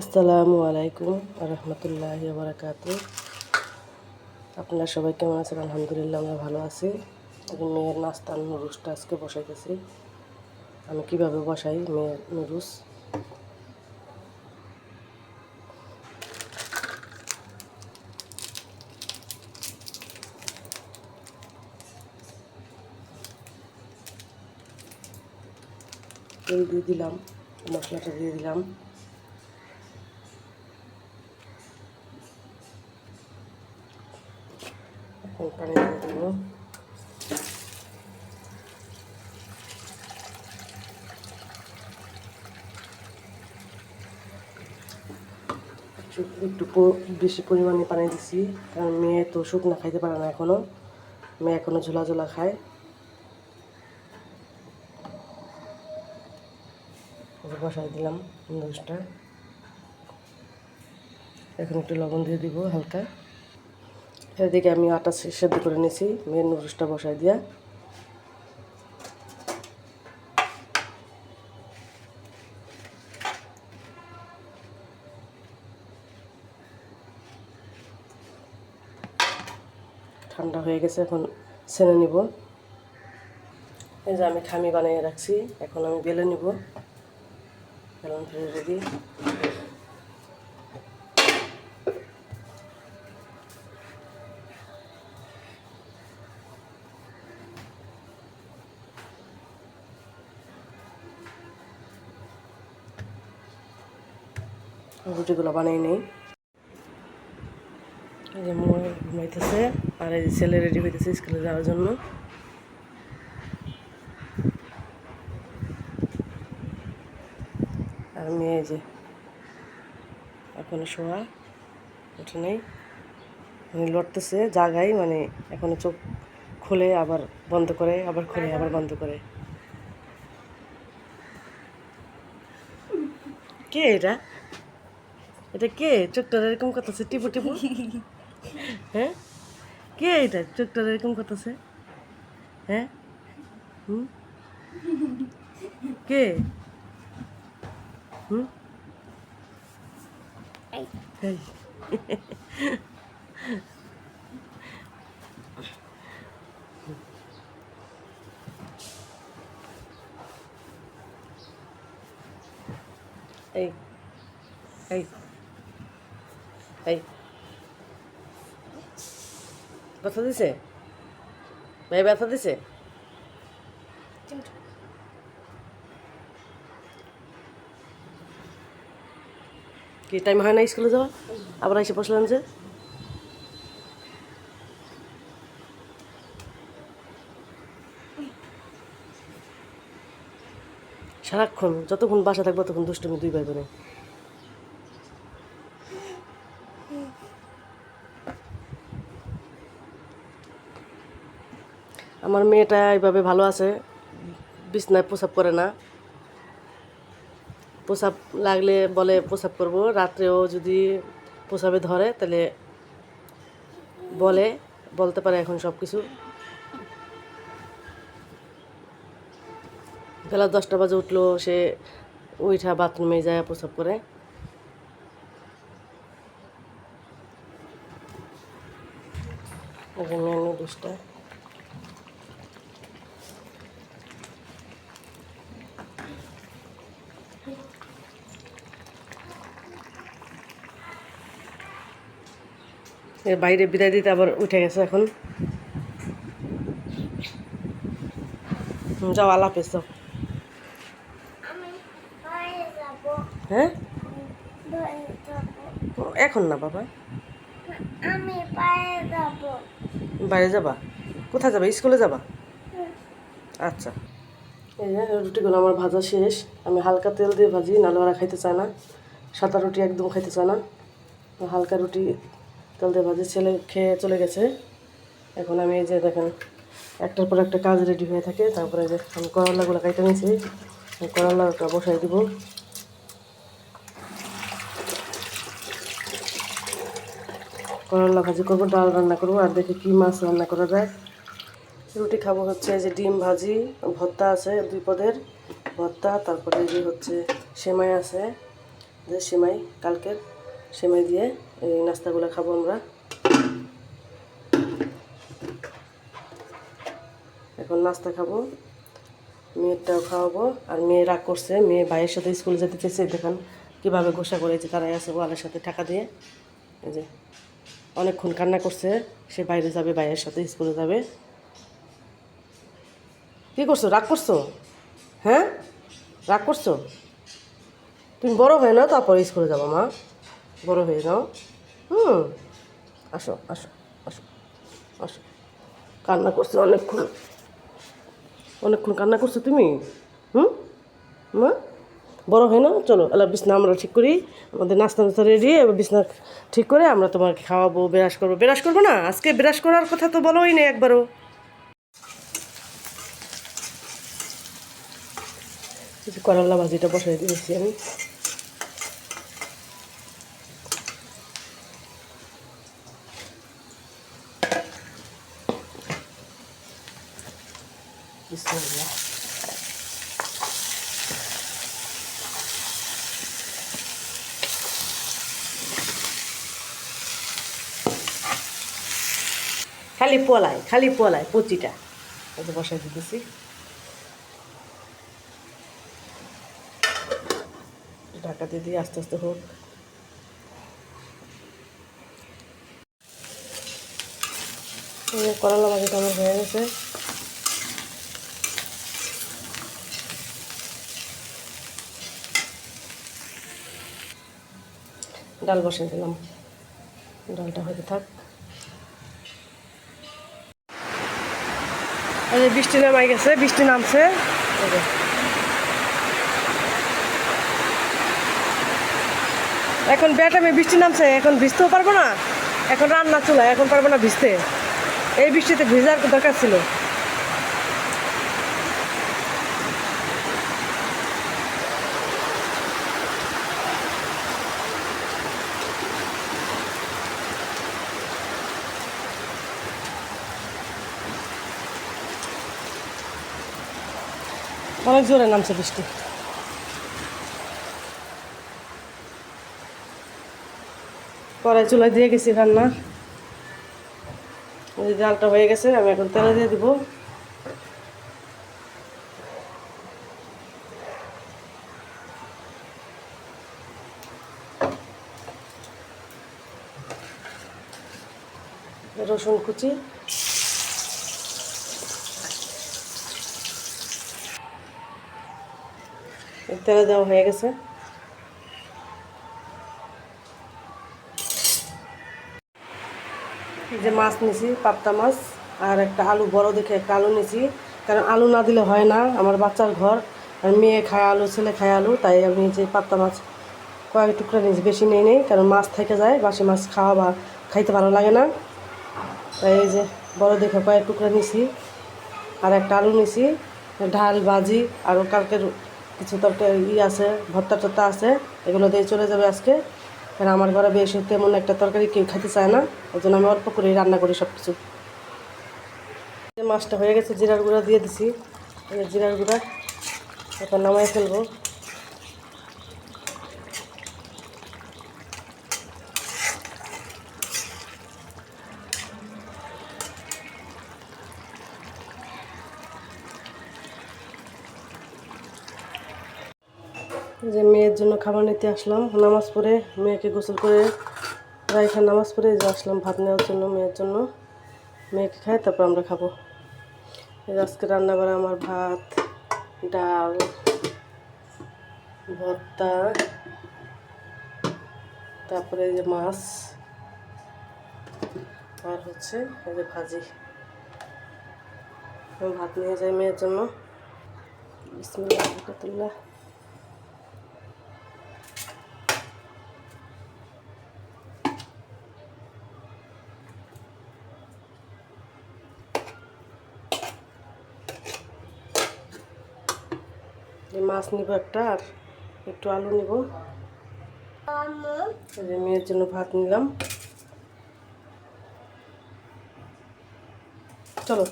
আসসালামু আলাইকুম রহমতুল্লাহ বারাকাত। আপনারা সবাই কেমন আছেন? আলহামদুলিল্লাহ, আমরা ভালো আছি। মেয়ের নাস্তার নুডলসটা আজকে বসাইতেছি। আমি কীভাবে বসাই মেয়ের তেল দিয়ে দিলাম, মশলাটা দিয়ে দিলাম। পানি দিয়ে একটু বেশি পরিমাণে পানি দিছি, কারণ মেয়ে তো শুকনা খাইতে পারে না এখনও। মেয়ে এখনও ঝোলা ঝোলা খায়। বসাই দিলাম নুডলসটা এখন একটু লবণ দিয়ে দিব হালকা। এদিকে আমি আটা সেদ্ধ করে নিয়েছি মেয়ের নুডলসটা বসাই দিয়া। ঠান্ডা হয়ে গেছে, এখন ছেনে নিব। এই যে আমি খামি বানিয়ে রাখছি, এখন আমি বেলে নিব। বেলন ফিরে রেডি রুটিগুলো বানিয়ে নিই। এই যে মোয় ঘুমাইতেছে, আর এই ছেলে রেডি হইতেছে স্কুলে যাওয়ার জন্য। আর মেয়ে যে এখনও শোয়া ওঠে নেই। মানে লড়তেছে জাগাই মানে এখনও চোখ খুলে, আবার বন্ধ করে, আবার খুলে, আবার বন্ধ করে। কে এটা? এটা কে? চোখটা এরকম করতেছে টিপু টিপু? হ্যাঁ? কে এটা? চোখটা এরকম করতেছে? হ্যাঁ? হুম? কে? হুম? এই। এই। ব্যথা দিছে? ভাই ব্যথা দিছে? কি টাইম হয় না স্কুলে যাওয়া আবার এসে বসলাম যে? সারাক্ষণ যতক্ষণ বাসা থাকব ততক্ষণ দুষ্টুমি দুই ভাই বোনে। আমার মেয়েটা এইভাবে ভালো আছে, বিছনায় প্রসাব করে না। প্রসাব লাগলে বলে প্রসাব করব, রাত্রেও যদি প্রসাবে ধরে তাহলে বলে, বলতে পারে এখন সব কিছু বেলা দশটা বাজে উঠল, সে উঠা বাথরুমে যায় প্রসাব করে। নুডলসটা এ বাইরে বিদায় দিতে আবার উঠে গেছে এখন। যাও বাইরে যাব হ্যাঁ? এখন না, বাবা? বাইরে যাবা? কোথায় যাবা? স্কুলে যাবা? আচ্ছা। এই যে রুটিগুলো আমার ভাজা শেষ। আমি হালকা তেল দিয়ে ভাজি, নাহলে ওরা খাইতে চায় না। সাদা রুটি একদম খাইতে চায় না। হালকা রুটি, তেল দিয়ে ভাজি, ছেলে খেয়ে চলে গেছে। এখন আমি এই যে দেখেন, একটার পর একটা কাজ রেডি হয়ে থাকে। তারপরে যে আমি করলাগুলো কাইতে নিয়েছি। করলাটা বসাই দিব। করলা ভাজি করব, ডাল রান্না করব, আর দেখি কী মাছ রান্না করা যায়। রুটি খাব হচ্ছে যে ডিম ভাজি, ভর্তা আছে দুই পদের, ভর্তা, তারপরে যে হচ্ছে সেমাই আছে, যে সেমাই, কালকের সেমাই দিয়ে এই নাস্তাগুলো খাব আমরা। এখন নাস্তা খাব, মেয়েরটাও খাওয়াবো, আর মেয়ে রাগ করছে, মেয়ে ভাইয়ের সাথে স্কুলে যেতে চেয়েছে দেখেন কীভাবে গোসা করেছে, তারাই আছে ওয়ালের সাথে টাকা দিয়ে। এই যে অনেকক্ষণ কান্না করছে, সে বাইরে যাবে, ভাইয়ের সাথে স্কুলে যাবে। কী করছ? রাগ করছ? হ্যাঁ? রাগ করছ? তুমি বড় হয়ে নাও, তারপরে স্কুলে যাব, মা। বড় হয়ে নাও। হুম। আসো আসো আসো আসো। কান্না করছ অনেকক্ষণ। অনেকক্ষণ কান্না করছ তুমি? হুম? মা, বড় হয় না চলো এলা বিছনা আমরা ঠিক করি। আমাদের নাস্তা নাস্তা রেডি এবার বিছনা ঠিক করে আমরা তোমাকে খাওয়াবো বিরাস করব। বিরাস করব না? আজকে বিরাস করার কথা তো বলোই নেই একবারও। কিছু করলা ভাজিটা বসাই দিয়েছি আমি। খালি পলায় খালি পলায় পচিটা। বসাই দিতেছি। ঢাকা দিয়ে দিয়ে আস্তে আস্তে হোক। করলা ভাজিটা আমার হয়ে গেছে। ডাল বসিয়ে দিলাম। ডালটা হতে থাক। বৃষ্টি নামাই গেছে, বৃষ্টি নামছে এই যে। এখন বেটামে বৃষ্টি নামছে, এখন ভিজতেও পারব না। এখন রান্না চুলা এখন পারব না ভিজতে। এই বৃষ্টিতে ভিজার দরকার ছিল। অনেক জোরে নামছে বৃষ্টি। কড়াই চুলা দিয়ে গেছি রান্না। যে ডালটা হয়ে গেছে, আমি এখন তেলে দিয়ে দিব। রসুন কুচি। তেলে দেওয়া হয়ে গেছে। যে মাছ নিছি পাপ্তা মাছ আর একটা আলু, বড় দেখে একটা আলু নিছি। কারণ আলু না দিলে হয় না, আমার বাচ্চার ঘর। আর মেয়ে খায় আলু, ছেলে খায় আলু, তাই আমি যে পাপ্তা মাছ কয়েক টুকরা নিয়েছি, বেশি নেই নেই, কারণ মাছ থেকে যায়, বাসি মাছ খাওয়া বা খাইতে ভালো লাগে না। তাই এই যে বড় দেখে কয়েক টুকরা নিছি, আর একটা আলু নিছি ঢাল ভাজি আরও কালকের কিছু তরকারি ই আছে ভর্তা টর্তা আছে, এগুলো দিয়ে চলে যাবে আজকে। কারণ আমার ঘরে বেশি তেমন একটা তরকারি কেউ খেতে চায় না ওই জন্য আমি অল্প করেই রান্না করি সব কিছু মাছটা হয়ে গেছে, জিরার গুঁড়া দিয়ে দিছি। জিরার গুঁড়া এখন নামাই ফেলব। যে মেয়ের জন্য খাবার নিতে আসলাম, নামাজ পড়ে মেয়েকে গোসল করে রাইখা নামাজ পড়ে যে আসলাম ভাত নেওয়ার জন্য, মেয়ের জন্য। মেয়েকে খাই, তারপর আমরা খাব। আজকে রান্না করা আমার ভাত, ডাল, ভর্তা, তারপরে যে মাছ, আর হচ্ছে এই যে ভাজি। ভাত নিয়ে যাই মেয়ের জন্য। বিসমিল্লাহ মাছ নিব একটা আর একটু আলু নিব। মেয়ের জন্য ভাত নিলাম। চলো।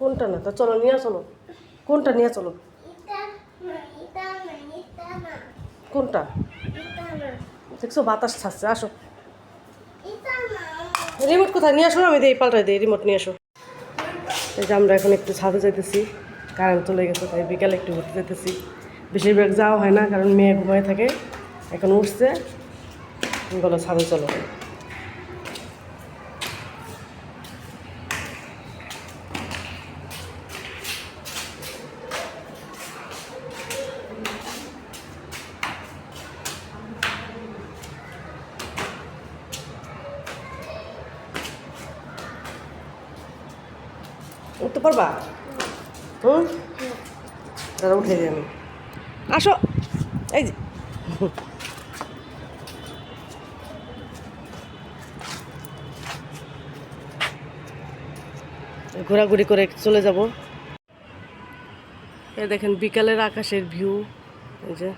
কোনটা না? তা চলো, নিয়ে চলো। কোনটা নিয়ে চলো? কোনটা? দেখছ, বাতাস ছাড়ছে, আসো। রিমোট কোথায়? নিয়ে আসো? আমি দিই, পাল্টাই দিই, রিমোট নিয়ে আসো। এই যে আমরা এখন একটু ছাদে যাইতেছি কারেন্ট চলে গেছে, তাই বিকালে একটু ঘুরতে যেতেছি বেশিরভাগ যাওয়া হয় না, কারণ মেয়ে ঘুমায় থাকে, এখন উঠছে। বলো ছাদে চলো উঠতে পারবা হুম দাদা উঠে আসো। এই যে। ঘোরাঘুরি করে চলে যাব। এ দেখেন বিকালের আকাশের ভিউ এই যে।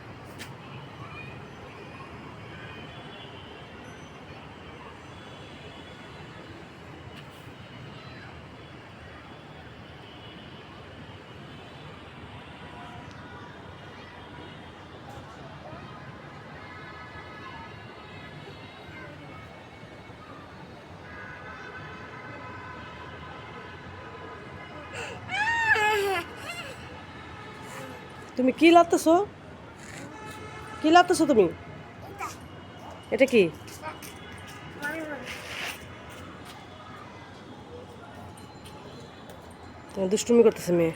তুমি কি লাগতেছো কি লাগতেছো তুমি? এটা কি? দুষ্টুমি করতেছে মেয়ে।